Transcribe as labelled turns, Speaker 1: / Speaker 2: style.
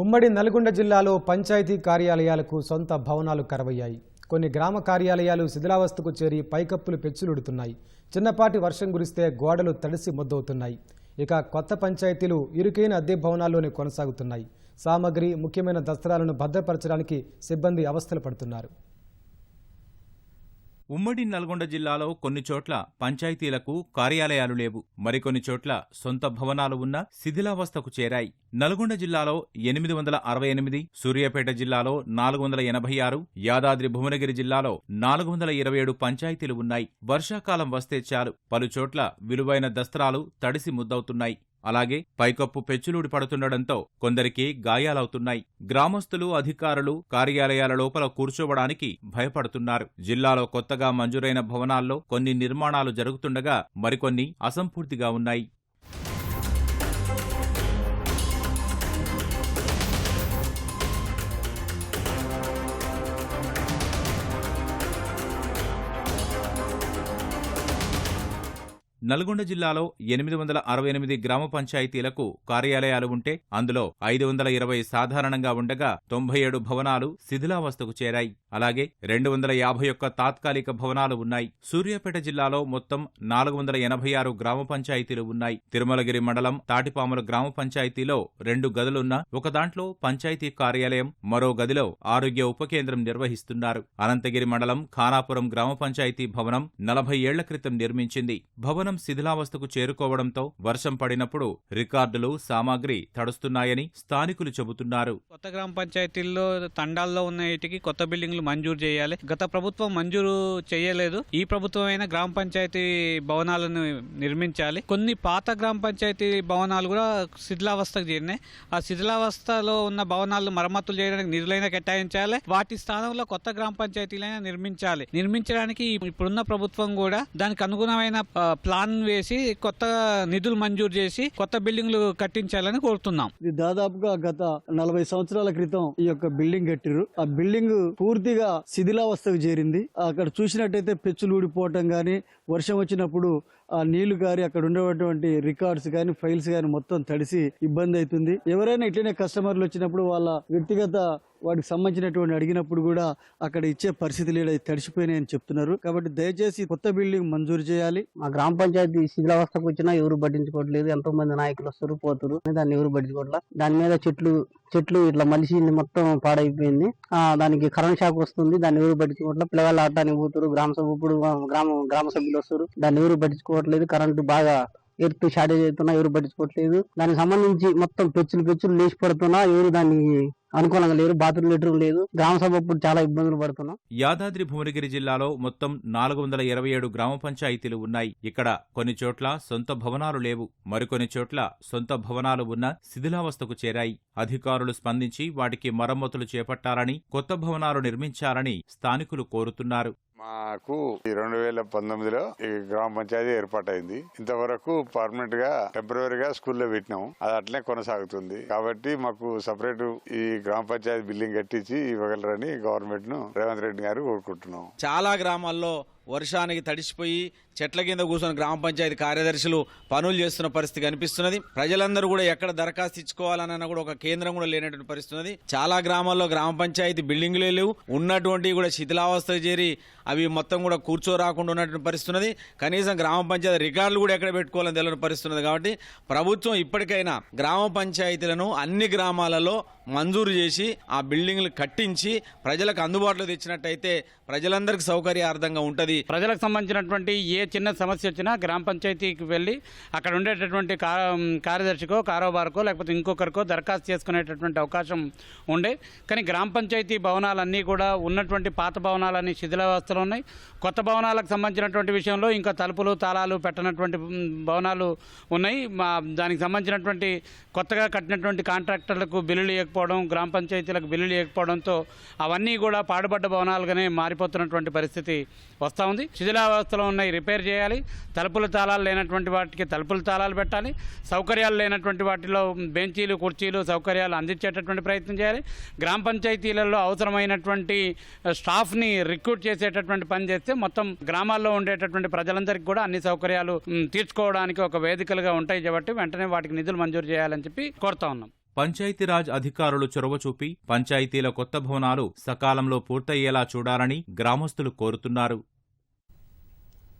Speaker 1: ఉమ్మడి నల్గొండ జిల్లాలో పంచాయతీ కార్యాలయాలకు సొంత భవనాలు కరవయ్యాయి. కొన్ని గ్రామ కార్యాలయాలు శిథిలావస్థకు చేరి పైకప్పులు పెచ్చులుడుతున్నాయి. చిన్నపాటి వర్షం కురిస్తే గోడలు తడిసి మొద్దవుతున్నాయి. ఇక కొత్త పంచాయతీలు ఇరుకైన అద్దె భవనాల్లోనే కొనసాగుతున్నాయి. సామగ్రి ముఖ్యమైన దస్త్రాలను భద్రపరచడానికి సిబ్బంది అవస్థలు పడుతున్నారు.
Speaker 2: ఉమ్మడి నల్గొండ జిల్లాలో కొన్ని చోట్ల పంచాయతీలకు కార్యాలయాలు లేవు. మరికొన్ని చోట్ల సొంత భవనాలు ఉన్న శిథిలావస్థకు చేరాయి. నల్గొండ జిల్లాలో ఎనిమిది వందల అరవై ఎనిమిది సూర్యాపేట జిల్లాలో నాలుగు వందల ఎనభై ఆరు యాదాద్రి భువనగిరి జిల్లాలో నాలుగు వందల ఇరవై ఏడు పంచాయతీలు ఉన్నాయి. వర్షాకాలం వస్తే చాలు. పలుచోట్ల విలువైన దస్త్రాలు తడిసి ముద్దవుతున్నాయి. అలాగే పైకప్పు పెచ్చులూడి పడుతుండటంతో కొందరికి గాయాలవుతున్నాయి. గ్రామస్తులు అధికారులు కార్యాలయాల లోపల కూర్చోవడానికి భయపడుతున్నారు. జిల్లాలో కొత్తగా మంజూరైన భవనాల్లో కొన్ని నిర్మాణాలు జరుగుతుండగా మరికొన్ని అసంపూర్తిగా ఉన్నాయి. నల్గొండ జిల్లాలో ఎనిమిది వందల అరవై ఎనిమిది గ్రామ పంచాయతీలకు కార్యాలయాలు ఉంటే అందులో ఐదు వందల ఇరవై సాధారణంగా ఉండగా తొంభై ఏడు భవనాలు శిథిలావస్థకు చేరాయి. అలాగే రెండు వందల యాభై ఒక్క తాత్కాలిక భవనాలు ఉన్నాయి. సూర్యాపేట జిల్లాలో మొత్తం నాలుగు వందల ఎనభై ఆరు గ్రామ పంచాయతీలు ఉన్నాయి. తిరుమలగిరి మండలం తాటిపాముల గ్రామ పంచాయతీలో రెండు గదులున్న ఒక దాంట్లో పంచాయతీ కార్యాలయం మరో గదిలో ఆరోగ్య ఉప కేంద్రం నిర్వహిస్తున్నారు. అనంతగిరి మండలం ఖానాపురం గ్రామ పంచాయతీ భవనం నలభై ఏళ్ళ క్రితం నిర్మించింది. భవనం శిథిలావస్థకు చేరుకోవడంతో వర్షం పడినప్పుడు రికార్డులు సామాగ్రి తడుస్తున్నాయని స్థానికులు చెబుతున్నారు.
Speaker 3: కొత్త గ్రామ పంచాయతీల్లో తండాల్లో ఉన్న వీటికి కొత్త బిల్డింగ్లు మంజూరు చేయాలి. గత ప్రభుత్వం మంజూరు చేయలేదు. ఈ ప్రభుత్వం అయినా గ్రామ పంచాయతీ భవనాలను నిర్మించాలి. కొన్ని పాత గ్రామ పంచాయతీ భవనాలు కూడా శిథిలావస్థకు చేరినాయి. ఆ శిథిలావస్థలో ఉన్న భవనాలు మరమ్మతులు చేయడానికి నిధులైన కేటాయించాలి. వాటి స్థానంలో కొత్త గ్రామ పంచాయతీలైనా నిర్మించాలి. నిర్మించడానికి ఇప్పుడున్న ప్రభుత్వం కూడా దానికి అనుగుణమైన ఆ, ప్లాన్ వేసి కొత్త నిధులు మంజూరు చేసి కొత్త బిల్డింగ్లు కట్టించాలని కోరుతున్నాం.
Speaker 4: ఇది దాదాపుగా గత నలభై సంవత్సరాల క్రితం ఈ యొక్క బిల్డింగ్ కట్టిరు ఆ బిల్డింగ్ పూర్తిగా శిథిలావస్థకు చేరింది. అక్కడ చూసినట్టయితే పెచ్చులు ఊడిపోవటం గాని వర్షం వచ్చినప్పుడు ఆ నీళ్ళు గారి అక్కడ ఉండేటువంటి రికార్డ్స్ గాని ఫైల్స్ గాని మొత్తం తడిసి ఇబ్బంది అవుతుంది ఎవరైనా ఇట్లనే కస్టమర్లు వచ్చినప్పుడు వాళ్ళ వ్యక్తిగత వాటికి సంబంధించినటువంటి అడిగినప్పుడు కూడా అక్కడ ఇచ్చే పరిస్థితి లేదు అది తడిసిపోయినాయని చెప్తున్నారు. కాబట్టి దయచేసి కొత్త బిల్డింగ్ మంజూరు చేయాలి.
Speaker 5: మా గ్రామ పంచాయతీ శిథిలావస్థకు వచ్చినా ఎవరు పట్టించుకోవట్లేదు. ఎంతో మంది నాయకులు వస్తారు పోతారు. దాన్ని ఎవరు పట్టించుకోవట్లేదు దాని మీద చెట్లు చెట్లు ఇట్లా మనిషి మొత్తం పాడైపోయింది. ఆ దానికి కరెంట్ షాక్ వస్తుంది. దాన్ని ఎవరు పట్టించుకోవట్లేదు పిల్లగాళ్ళు ఆడటానికి పోతారు గ్రామ సభ ఇప్పుడు గ్రామ గ్రామ సభ్యులు వస్తారు దాన్ని ఎవరు పట్టించుకోవట్లేదు. కరెంటు బాగా ఎర్త్ షార్టేజ్ అవుతున్నా ఎవరు పట్టించుకోవట్లేదు. దానికి సంబంధించి మొత్తం పెచ్చులు పెచ్చులు లేచి పడుతున్నా ఎవరు దాన్ని అనుకూలంగా లేరు బాత్రూమ్ లెటర్ లేదు. గ్రామ సభ చాలా ఇబ్బందులు పడుతున్నాం.
Speaker 2: యాదాద్రి భువనగిరి జిల్లాలో మొత్తం నాలుగు వందల ఇరవై ఏడు గ్రామ పంచాయతీలు ఉన్నాయి. ఇక్కడ కొన్ని చోట్ల సొంత భవనాలు లేవు. మరికొన్ని చోట్ల సొంత భవనాలు ఉన్న శిథిలావస్థకు చేరాయి. అధికారులు స్పందించి వాటికి మరమ్మతులు చేపట్టాలని కొత్త భవనాలు నిర్మించాలని స్థానికులు కోరుతున్నారు.
Speaker 6: మాకు ఈ రెండు వేల పంతొమ్మిదిలో ఈ గ్రామ పంచాయతీ ఏర్పాటైంది. ఇంతవరకు పర్మనెంట్గా టెంపరీగా స్కూల్లో పెట్టినాం. అది అట్లనే కొనసాగుతుంది. కాబట్టి మాకు సపరేట్ ఈ గ్రామ పంచాయతీ బిల్డింగ్ కట్టించి ఇవ్వగలరని గవర్నమెంట్ను రేవంత్ రెడ్డి గారు కోరుకుంటున్నాం.
Speaker 7: చాలా గ్రామాల్లో వర్షానికి తడిసిపోయి చెట్ల కింద కూర్చొని గ్రామ పంచాయతీ కార్యదర్శులు పనులు చేస్తున్న పరిస్థితి కనిపిస్తున్నది. ప్రజలందరూ కూడా ఎక్కడ దరఖాస్తు ఇచ్చుకోవాలన్నా కూడా ఒక కేంద్రం కూడా లేనటువంటి పరిస్థితి చాలా గ్రామాల్లో గ్రామ పంచాయతీ బిల్డింగ్లు లేవు. ఉన్నటువంటివి కూడా శిథిలావస్థ చేరి అవి మొత్తం కూడా కూర్చోరాకుండా ఉన్నటువంటి పరిస్థితున్నది. కనీసం గ్రామ పంచాయతీ రికార్డులు కూడా ఎక్కడ పెట్టుకోవాలని తెలియని పరిస్థితి కాబట్టి ప్రభుత్వం ఇప్పటికైనా గ్రామ పంచాయతీలను అన్ని గ్రామాలలో మంజూరు చేసి ఆ బిల్డింగ్లు కట్టించి ప్రజలకు అందుబాటులో తెచ్చినట్టయితే ప్రజలందరికీ సౌకర్యార్థంగా ఉంటుంది.
Speaker 3: ప్రజలకు సంబంధించినటువంటి ఏ చిన్న సమస్య వచ్చినా గ్రామ పంచాయతీకి వెళ్ళి అక్కడ ఉండేటటువంటి కార్యదర్శికో కారోబార్కో లేకపోతే ఇంకొకరికో దరఖాస్తు చేసుకునేటటువంటి అవకాశం ఉండే. కానీ గ్రామ పంచాయతీ భవనాలన్నీ కూడా ఉన్నటువంటి పాత భవనాలన్నీ శిథిలావస్థలో ఉన్నాయి. కొత్త భవనాలకు సంబంధించినటువంటి విషయంలో ఇంకా తలుపులు తాళాలు పెట్టనటువంటి భవనాలు ఉన్నాయి. మా దానికి సంబంధించినటువంటి కొత్తగా కట్టినటువంటి కాంట్రాక్టర్లకు బిల్లులు ఇవ్వకపోవడం గ్రామ పంచాయతీలకు బిల్లులు ఇవ్వకపోవడంతో అవన్నీ కూడా పాడుపడ్డ భవనాలుగానే మారిపోతున్నటువంటి పరిస్థితి వస్తూ ఉంది. శిథిలావస్థలో ఉన్నాయి. రిపేర్ చేయాలి. తలుపుల తాళాలు లేనటువంటి వాటికి తలుపుల తాళాలు పెట్టాలి. సౌకర్యాలు లేనటువంటి వాటిలో బెంచీలు కుర్చీలు సౌకర్యాలు అందించేటటువంటి ప్రయత్నం చేయాలి. గ్రామ పంచాయతీలలో అవసరమైనటువంటి స్టాఫ్ని రిక్రూట్ చేసేటటువంటి పని చేస్తే మొత్తం గ్రామాల్లో ఉండేటటువంటి ప్రజలందరికీ కూడా అన్ని సౌకర్యాలు తీర్చుకోవడానికి ఒక వేదికలుగా ఉంటాయి కాబట్టి వెంటనే వాటికి నిధులు మంజూరు చేయాలని చెప్పి కోరుతా ఉన్నాం.
Speaker 2: పంచాయతీరాజ్ అధికారులు చొరవ చూపి పంచాయతీల కొత్త భవనాలు సకాలంలో పూర్తయ్యేలా చూడాలని గ్రామస్తులు కోరుతున్నారు.